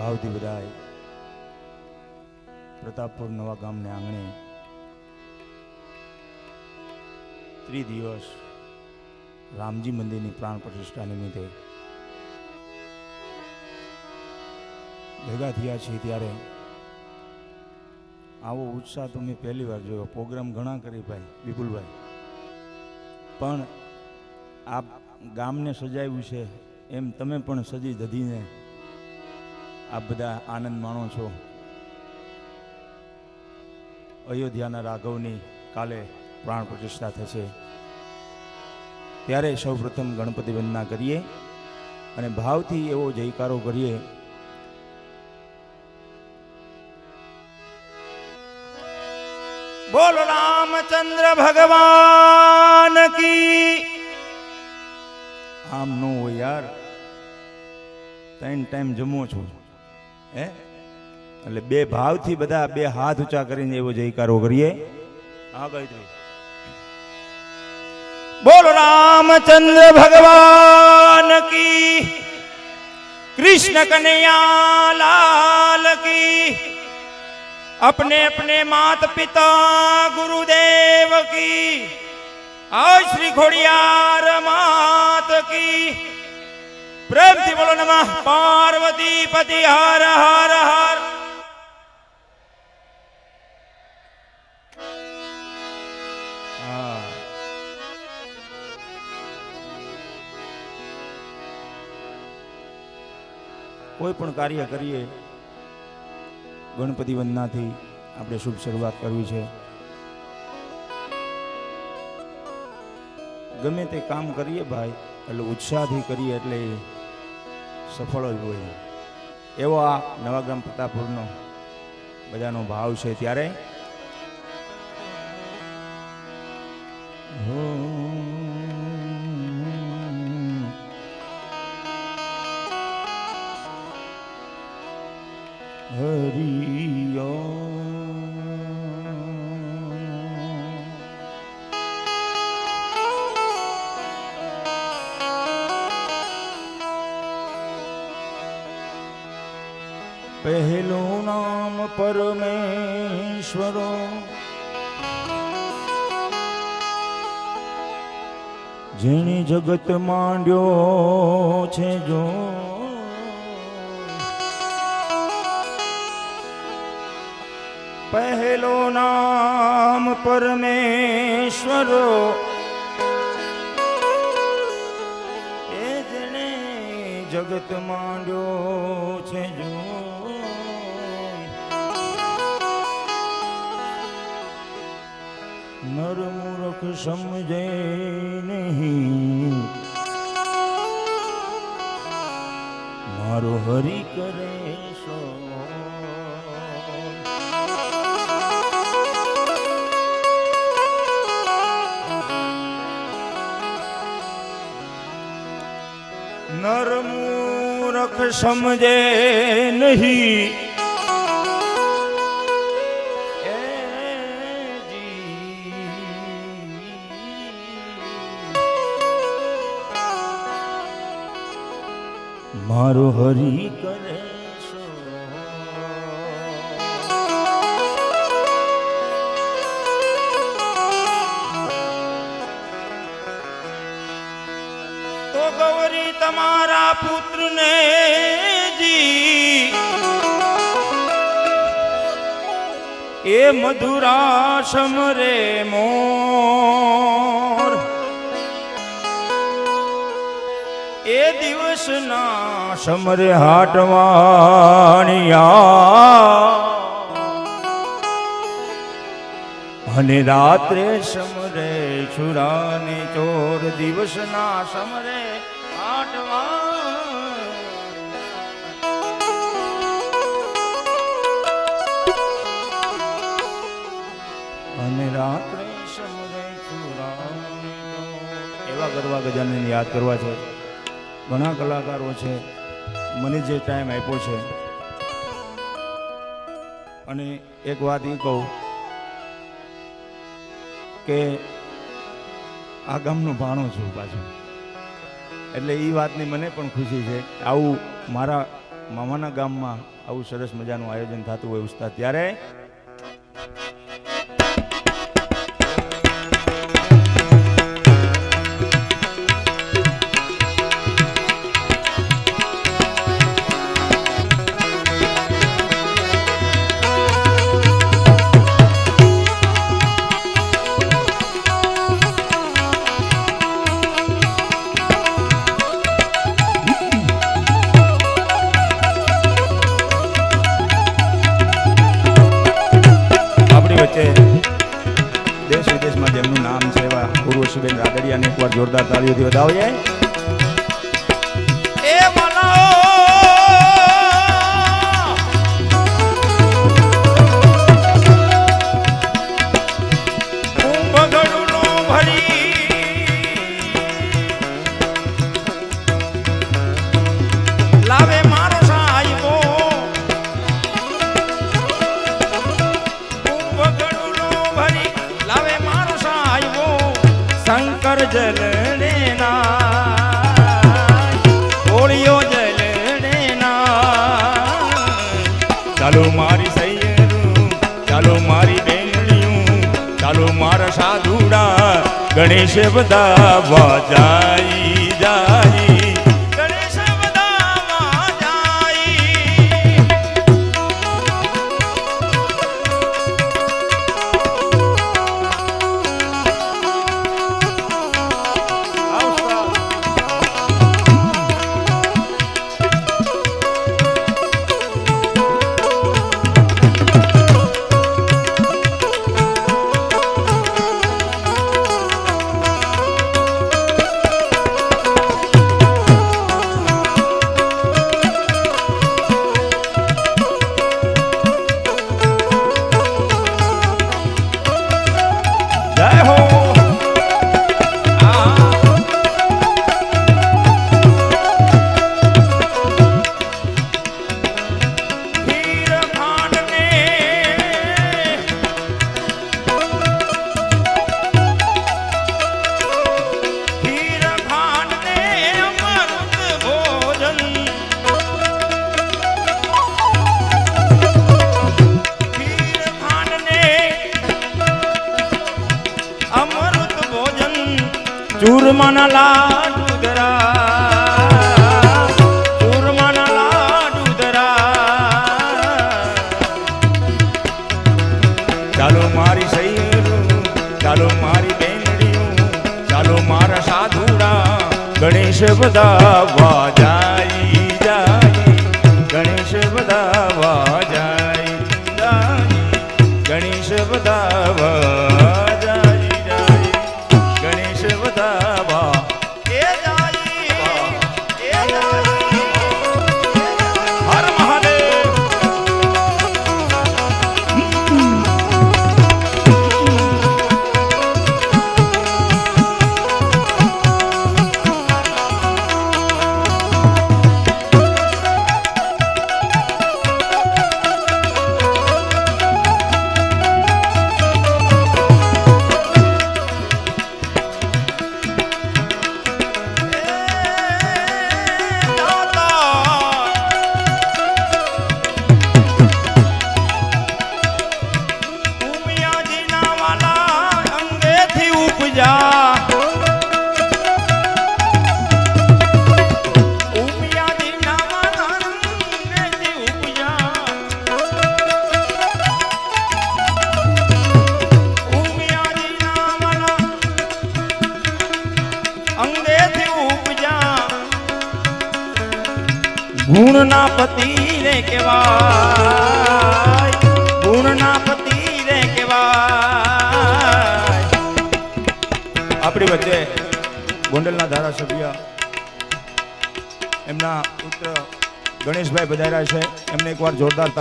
ભાવથી બધાય પ્રતાપપુર નવા ગામને આંગણે ત્રિદિવસ રામજી મંદિરની પ્રાણ પ્રતિષ્ઠા નિમિત્તે ભેગા થયા છીએ ત્યારે. આવો ઉત્સાહ તો મેં પહેલી વાર જોયો. પ્રોગ્રામ ઘણા કરી ભાઈ, વિપુલભાઈ. પણ આ ગામને સજાવ્યું છે, એમ તમે પણ સજી ધધીને આપ બધા આનંદ માણો છો. અયોધ્યાના રાઘવની કાલે પ્રાણ પ્રતિષ્ઠા થશે. ત્યારે સૌપ્રથમ ગણપતિ વંદના કરીએ અને ભાવથી એવો જયકારો કરીએ બોલો રામચંદ્ર ભગવાન કી. આમ નો યાર. ત્રણ ટાઈમ જમો છું. હે? એટલે બે ભાવથી બધા બે હાથ ઊંચા કરીને એવો જયકારો કરીએ. હા ગાયત્રી બોલો રામચંદ્ર ભગવાન કી. કૃષ્ણ કનૈયા લાલ કી. अपने अपने मात पिता गुरुदेव की आज श्री घोड़ियार मात की प्रेम से बोलो नमः पार्वती पति हर हर हर હા કોઈ પણ કાર્ય કરીએ ગણપતિ વંદનાથી આપણે શુભ શરૂઆત કરવી છે. ગમે તે કામ કરીએ ભાઈ, એટલે ઉત્સાહથી કરીએ એટલે સફળ જ હોય. એવો આ નવાગામ પ્રતાપપુરનો બધાનો ભાવ છે ત્યારે. હો પહેલું નામ પરમેશ્વરો. જેણે જગત માંડ્યો છે જો. પહેલો નામ પરમેશ્વરો. એ જેણે જગત માંડ્યો છે જો. નર મૂર્ખ સમજે નહીં. મારો હરી કરે સો. નર મૂર્ખ સમજે નહીં. મારો હરી કરે તો ગૌરી તમારા પુત્રને જી. એ મધુરાશમ રે મોર એ દિવસના સમરે હાટવાણિયા. અને રાત્રે સમરે છુરાને ચોર દિવસના સમરે આઠવા અને રાત્રે સમરે છુરાને એવા કરવા ગજાનને યાદ કરવા છે. ઘણા કલાકારો છે. મને જે ટાઈમ આપ્યો છે. અને એક વાત એ કહું કે આ ગામનો ભાણો છું પાછું. એટલે એ વાતની મને પણ ખુશી છે. આવું મારા મામાના ગામમાં આવું સરસ મજાનું આયોજન થતું હોય ઉસ્તાદ ત્યારે રાદડિયાને એકવાર જોરદાર તાળીઓથી વધાવીએ ગણેશ બધા વાજાઈ ગણેશ બધા વાજાઈ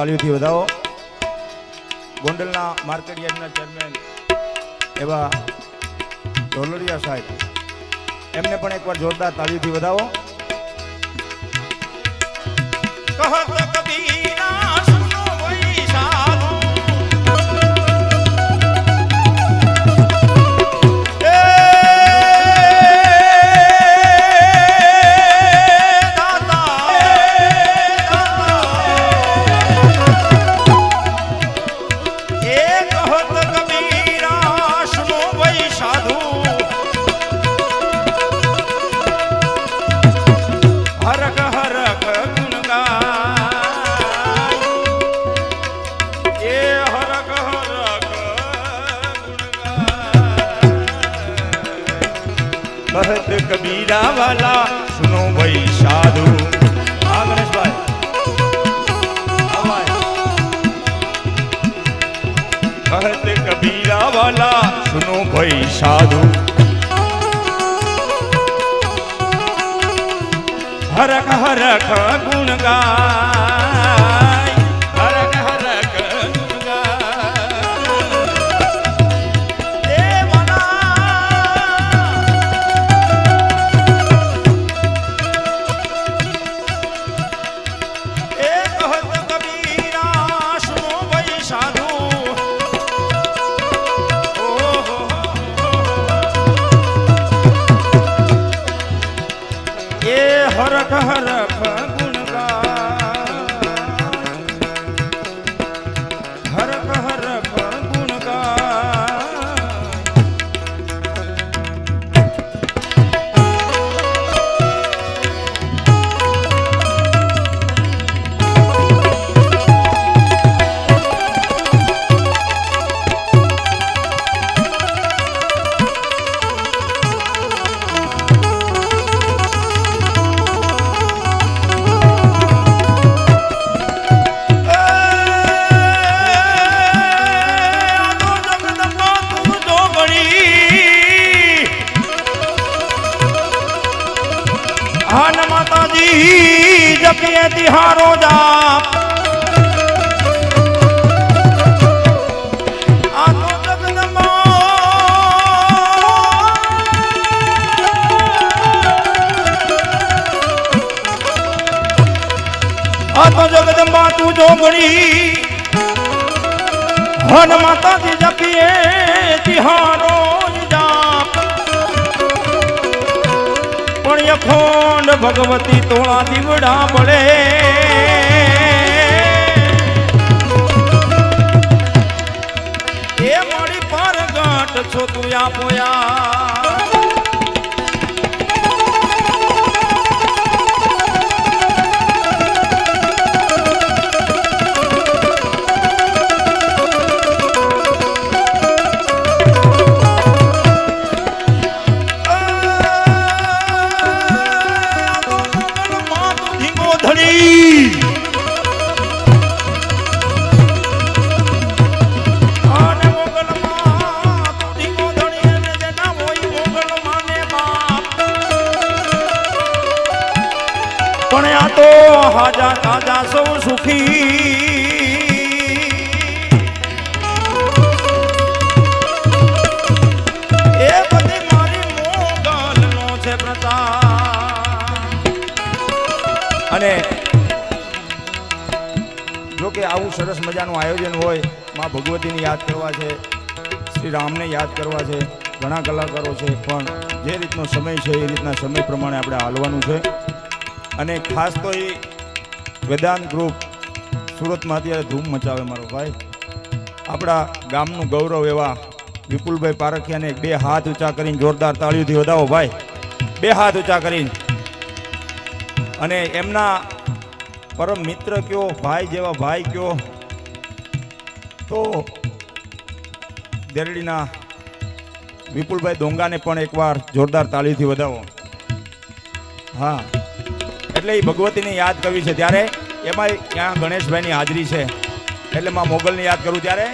તાળીઓથી વધાવો. ગોંડલના માર્કેટ યાર્ડના ચેરમેન એવા ઢોલરિયા સાહેબ, એમને પણ એકવાર જોરદાર તાળીઓથી વધાવો. કહત વાલા સુનો ભાઈ સાધુ. હા, ગણેશભાઈ. કહત કબીરા વાલા સુનો ભાઈ સાધુ. હરખ હરખ ગુણ આ તો જગદંબા તું જોગણી હન માતાજી જપીએ તિહારો જાપ પણ યખોંડ ભગવતી તોળા દીવડા પડે એ મારી પર ગાંઠ છો તું આપોયા હાજા કાજા સૌ સુખી. છે પ્રતાપ. અને જો કે આવું સરસ મજાનું આયોજન હોય, માં ભગવતીને યાદ કરવા છે, શ્રી રામને યાદ કરવા છે, ઘણા કલાકારો છે, પણ જે રીતનો સમય છે એ રીતના સમય પ્રમાણે આપણે હાલવાનું છે. અને ખાસ તો એ વેદાંત ગ્રુપ સુરતમાં અત્યારે ધૂમ મચાવે મારો ભાઈ. આપણા ગામનું ગૌરવ એવા વિપુલભાઈ પારખિયાને બે હાથ ઊંચા કરીને જોરદાર તાળીઓથી વધાવો ભાઈ. બે હાથ ઊંચા કરીને. અને એમના પરમ મિત્ર કયો, ભાઈ જેવા ભાઈ કયો, તો દેરડીના વિપુલભાઈ દોંગાને પણ એકવાર જોરદાર તાળીથી વધાવો. હા. એટલે એ ભગવતીને યાદ કરવી છે. ત્યારે એમાં ત્યાં ગણેશભાઈની હાજરી છે. એટલે માં મોગલને યાદ કરું ત્યારે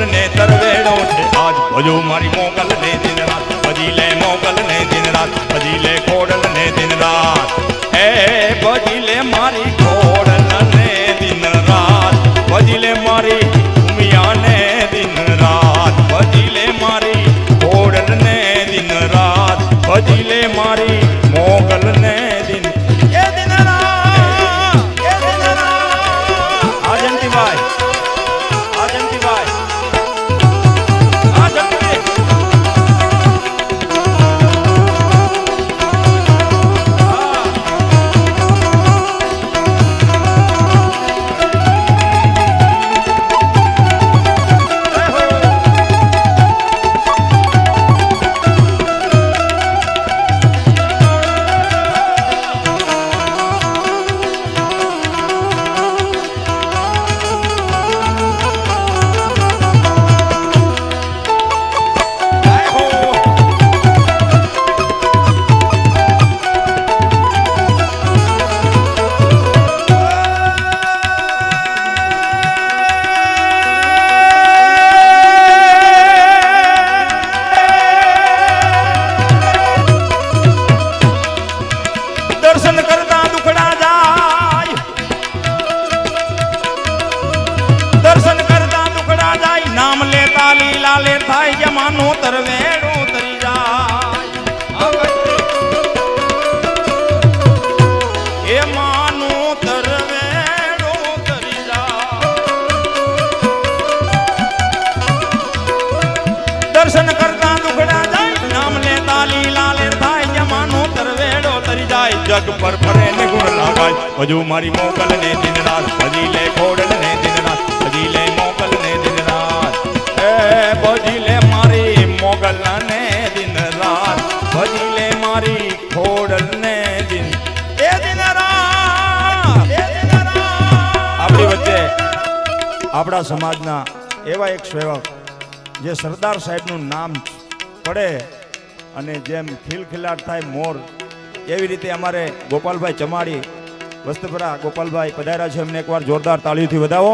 મોગલ ને તરવેડો છે. આજ ભજો મારી મોગલ ને દિન રાત ભજી લે મોગલ ને દિન રાત ભજી લે ખોડલ ને દિન રાત એ ભજી લે મારી દર્શન કરતા દુખડા જાય નામ લેતા લીલા લે થાય જમાનો તરવેડો તરી જાય જગ પર ફરે ને ગુણ લાગાય. હજુ મારી મોકલ ને દિન રાત હજી લે ખોડલ ને દિન રાત હજી લે મોકલ ને દિન રાત. એ ભજી લે મારી મોગલ ને દિન રાત ભજી લે મારી ખોડલ ને દિન એ દિન રાત. એ દિન રાત. આપણી વચ્ચે આપણા સમાજના એવા એક સેવક જે સરદાર સાહેબનું નામ પડે અને જેમ ખિલખિલાટ થાય મોર, એવી રીતે અમારે ગોપાલભાઈ ચમાડી વસ્તપરા ગોપાલભાઈ પધાર્યા છે. એમને એકવાર જોરદાર તાળીઓથી વધાવો.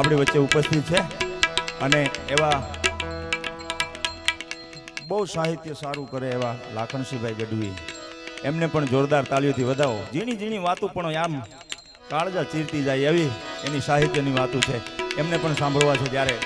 આપણી વચ્ચે ઉપસ્થિત છે. અને એવા બહુ સાહિત્ય સારું કરે એવા લાખણસિંહભાઈ ગઢવી. એમને પણ જોરદાર તાળીઓથી વધાવો. ઝીણી ઝીણી વાતો પણ આમ કાળજા ચીરતી જાય એવી એની સાહિત્યની વાતો છે. એમને પણ સાંભળવા છે ત્યારે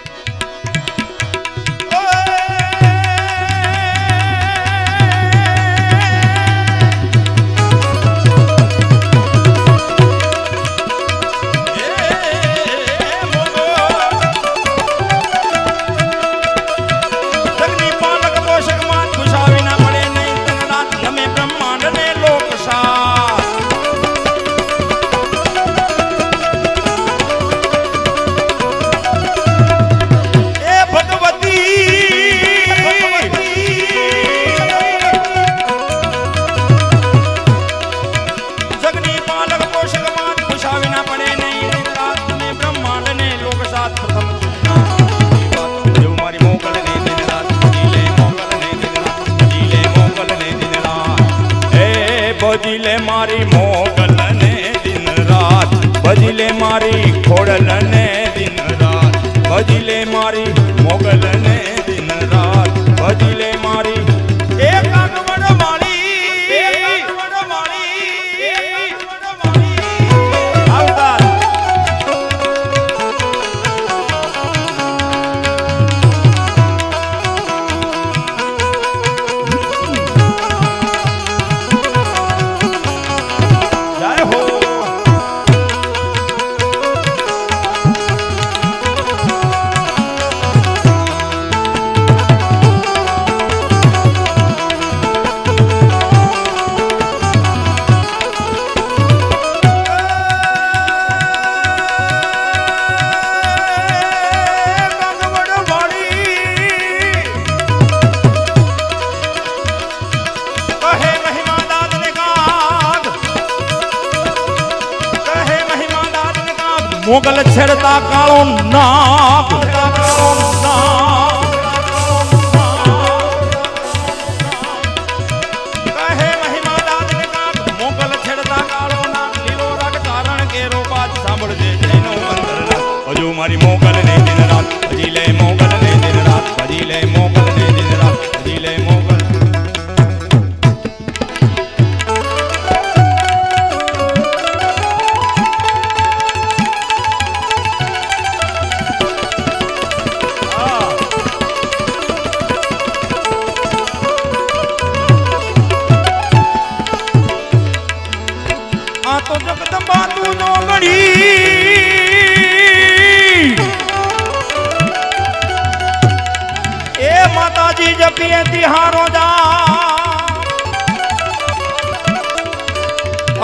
જપીએ તિહારો જા.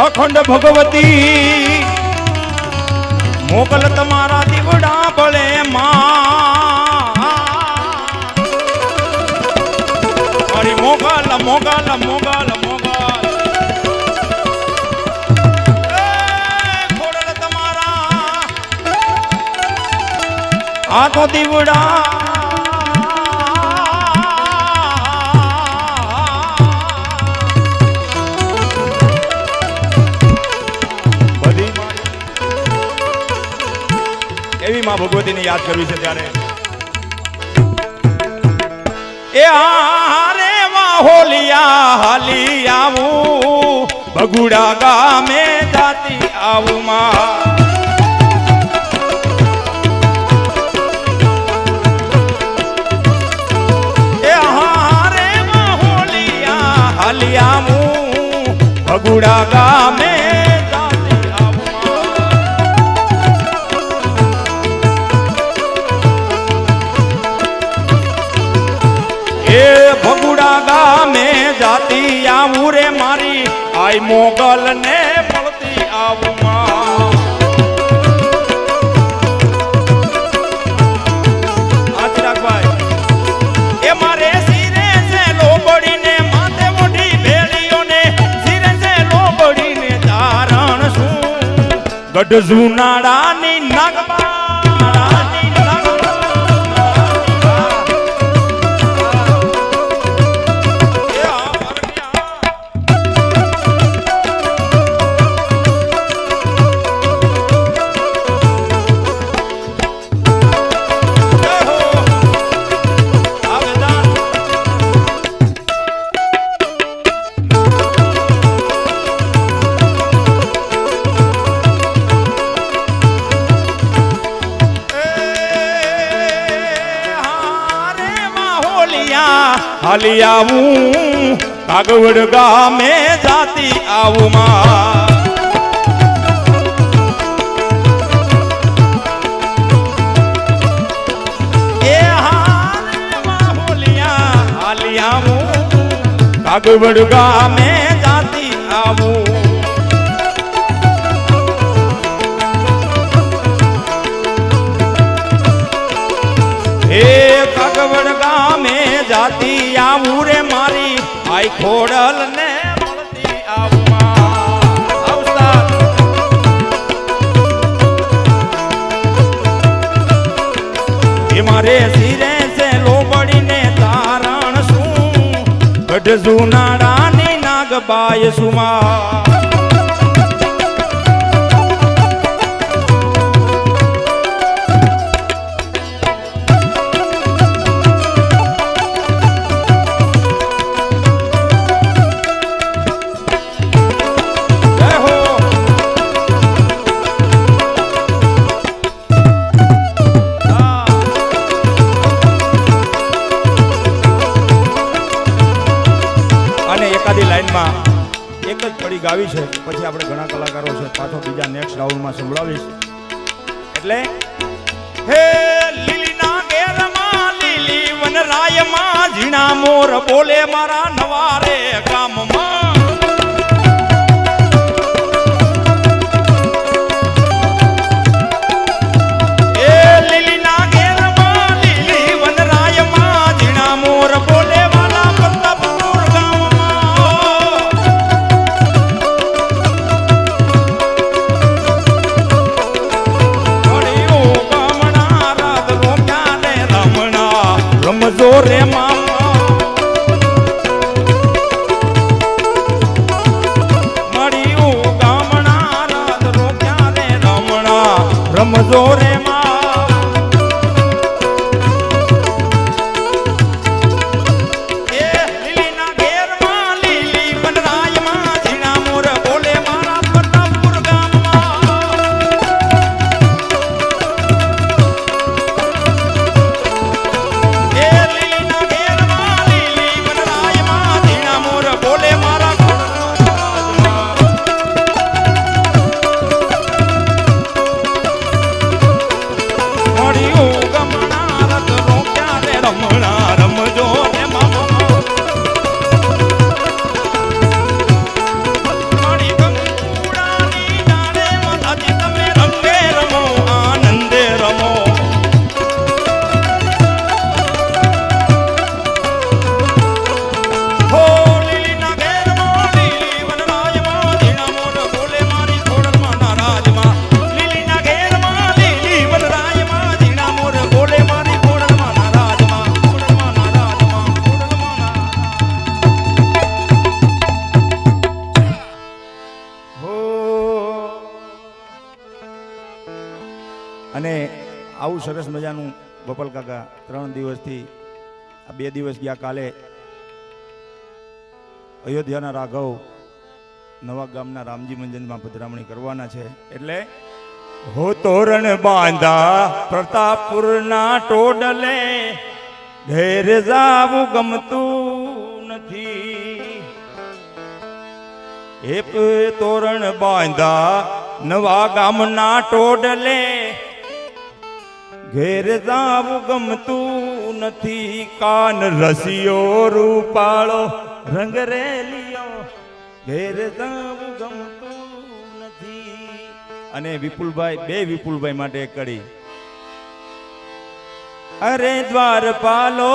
અખંડ ભગવતી, મોકલ તમારા દીવડા ભલે માં મોગલ મોગલ મોગલ મોગલ. આ તો દીવડા એવી માં ભગવતીને યાદ કરવી છે ત્યારે. એ હારે હોલિયા, હાલી આવું. બગુડા ગામે જાતી આવું માં. બગુડા ગામે આઈ મોગલ ને મળતી આવમાં ગઢ આ ચિરાગભાઈ હાલી આવું કાગવડ ગામે જાતી આવું માં. કાગવડ ગામે જાતી આવું આવું મારી આઈ ખોડલ ને મારે સિરે છે લોબડીને તારણ શું? ગઢ જુનાડાની નાગબાય સુમા. એક ગાવી છે. પછી આપણે ઘણા કલાકારો છે. પાછો બીજા નેક્સ્ટ રાઉન્ડમાં સંભળાવીશ. એટલે હે લીલીના ગેરમાં લીલી વનરાયમાં ઝીણા મોર બોલે મારા નવારે ગામમાં રમજો રે સરસ મજાનું ગોપાલ કાકા ત્રણ દિવસથી આ બે દિવસ ગયા કાલે અયોધ્યાના રાઘવ નવા ગામના રામજી મંદિરમાં પધરામણી કરવાના છે. એટલે હો તોરણ બાંધા પ્રતાપપુરના ટોડલે ઘેર જાવું ગમતું નથી. એ તોરણ બાંધા નવા ગામના ટોડલે ઘેર જાવું ગમતું નથી. કાન રસિયો રૂપાળો, રંગ રેલિયો. ઘેર જાવું ગમતું નથી. અને વિપુલભાઈ, બે વિપુલભાઈ માટે કરી અરે દ્વારપાલો,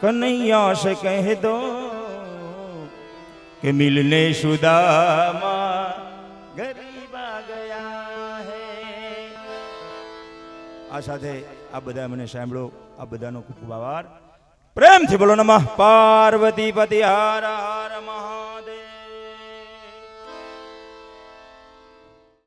કનૈયા સે કહે દો કે મિલને સુદામા આ સાથે આ બધા મને સાંભળો આ બધાનો ખૂબ ખૂબ આભાર. પ્રેમથી બોલો નમઃ. પાર્વતી પતિ હર હર મહાદેવ.